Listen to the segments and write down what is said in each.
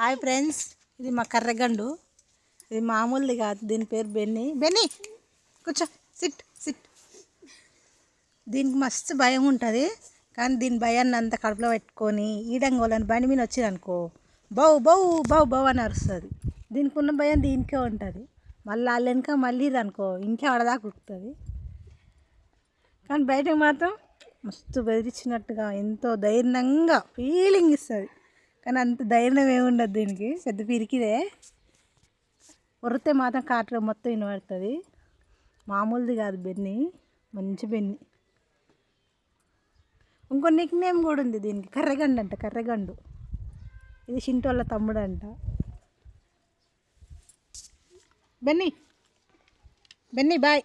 Hi friends ఇది మా కర్రగండు. ఇది మామూలుది కాదు దీని పేరు బెన్ని. బెన్ని కూర్చో సిట్ సిట్. దీనికి మస్తు భయం ఉంటుంది కానీ దీని భయాన్ని అంత కడుపులో పెట్టుకొని ఈడంగోలని బండి మీద వచ్చిందనుకో బౌ బౌ బౌ బౌ అని అరుస్తుంది. దీనికి ఉన్న భయం దీనికే ఉంటుంది. మళ్ళీ వాళ్ళ వెనక మళ్ళీ అనుకో ఇంకే ఆడదాకా ఉరుకుతుంది. కానీ బయటకు మాత్రం మస్తు బెదిరించినట్టుగా ఎంతో ధైర్యంగా ఫీలింగ్ ఇస్తుంది. కానీ అంత ధైర్యం ఏముండదు దీనికి. పెద్ద పిరికిదే. ఉరితే మాత్రం కాటర్ మొత్తం వినబడుతుంది మామూలుది కాదు బెన్ని. మంచి బెన్ని. ఇంకో నిక్ నేమ్ కూడా ఉంది దీనికి. కర్రగండు అంట కర్రగండు. ఇది షింటోళ్ళ తమ్ముడు అంట బెన్ని. Benny boy.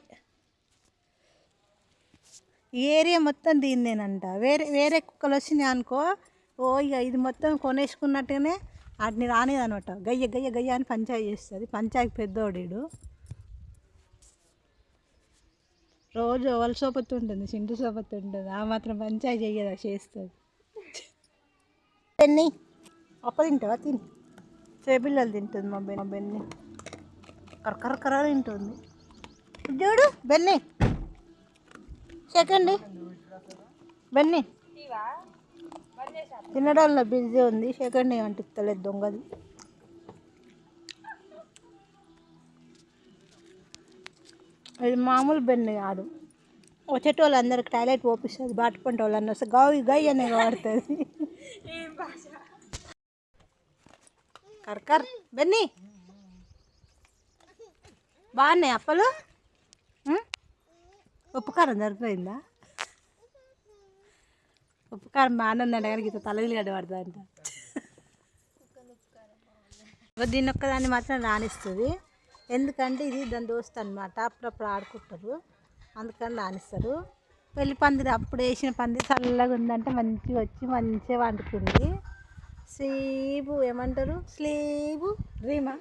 ఈ ఏరియా మొత్తం దీన్నేనంట. వేరే వేరే కుక్కలు వచ్చినాయి అనుకో ఓ ఇక ఇది మొత్తం కొనేసుకున్నట్టుగానే వాటిని రానిది అనమాట గయ్య గయ్య గయ్య అని పంచాయతీ చేస్తుంది. పంచాయతీ పెద్దోడీడు రోజు ఎవరి సోపత్తు ఉంటుంది చింటు సోపత్తు ఉంటుంది. ఆ మాత్రం పంచాయతీ చెయ్యదా చేస్తుంది. బెన్ని అప్ప తింటావా? తిని. చేపిల్లలు తింటుంది మా బెన్ని మా బెన్ని. కరకర కర తింటుంది. చూడు బెన్ని. Second Benny. తినడంలో బిజీ ఉంది. సెకండ్ అంటిస్తలేదు దొంగది. ఇది మామూలు బెన్ని కాదు. వచ్చేటి వాళ్ళందరికి టాయిలెట్ పోపిస్తుంది బాటుకుంటే వాళ్ళందరూ వస్తే గౌ గై అనే వాడుతుంది. కర్కర్ బెన్ని. బాగున్నాయి అప్పలు? ఉప్పు కారం సరిపోయిందా? ఉప్పు కారం బాగానే కానీ ఇంత తలగిలి గడ్డ పడుతుందంట దీన్ని ఒక్కదాన్ని మాత్రం రాణిస్తుంది. ఎందుకంటే ఇది దాని దోస్త్ అనమాట అప్పుడప్పుడు ఆడుకుంటారు. అందుకని రాణిస్తారు. పెళ్ళి పందిరి అప్పుడు వేసిన పందిరి చల్లగా ఉందంటే మంచిగా వచ్చి మంచిగా వండుకుంది. స్లీపు ఏమంటారు? స్లీపు రీమా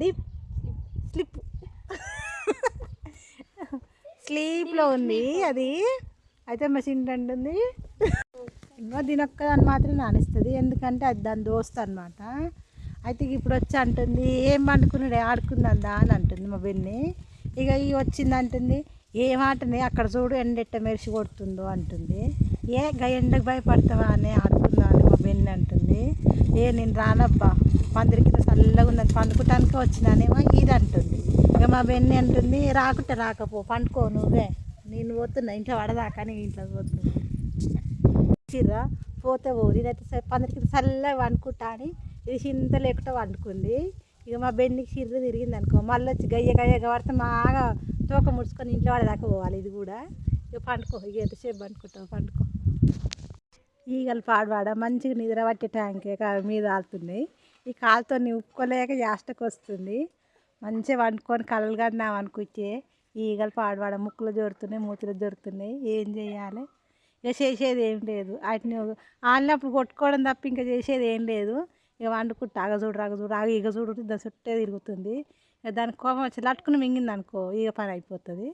డీప్. స్లీప్లో ఉంది. అది అయితే మషిన్ అంటుంది ఇంకా దీని ఒక్కదాన్ని మాత్రం నానిస్తుంది. ఎందుకంటే అది దాని దోస్త్ అనమాట అయితే ఇప్పుడు వచ్చి అంటుంది ఏం పండుకున్నాడు? ఆడుకుందా అని అంటుంది మా బెన్ని. ఇక ఈ వచ్చింది అంటుంది ఏం అక్కడ చూడు ఎండెట్ట మెరిసి కొడుతుందో అంటుంది. ఏ గ ఎండకు భయపడతావా? అని ఆడుకుందా అని మా బెన్ని అంటుంది. ఏ నేను రానబ్బా. పందిరి కింద చల్లగా ఉన్నది పండుకోవటానికే వచ్చినానేమో ఇది అంటుంది. ఇక మా బెన్ని అంటుంది రాకుంటే రాకపో పండుకో నువ్వే. నేను పోతున్నా ఇంట్లో పడదాకా నీ ఇంట్లో పోతున్నా. చిర్రా పోతే పోదు ఇదైతే పందిరికి చల్లగా వండుకుంటా అని ఇది చింత లేకుండా వండుకుంది. ఇక మా బెన్నికి చిర్ర తిరిగింది అనుకో. మళ్ళీ వచ్చి గయ్య గయ్య పడితే బాగా తోక ముడుచుకొని ఇంట్లో పడేదాకా పోవాలి ఇది కూడా. ఇక పండుకో ఇక ఎంతసేపు పండుకుంటావు పండుకో. ఈగలు పాడవాడ మంచిగా నిద్ర పట్టే ట్యాంకే మీద ఆలుతున్నాయి ఈ కాలుతో ఉప్పుకోలేక యాస్టకు వస్తుంది. మంచిగా వండుకొని కలలు కన్నాం అనుకుంటే ఈగలు పాడవాడ ముక్కులు జోరుతున్నాయి మూతులు జోరుతున్నాయి. ఏం చేయాలి? ఇక చేసేది ఏం లేదు. వాటిని ఆడినప్పుడు కొట్టుకోవడం తప్ప ఇంకా చేసేది ఏం లేదు. ఇక వండుకుంటా ఆగ చూడు రాగ చూడు ఆగ ఈగ చూడు దాని చుట్టే తిరుగుతుంది. ఇక దానికి కోపం వచ్చి లట్టుకుని మింగింది అనుకో ఈగ పని అయిపోతుంది.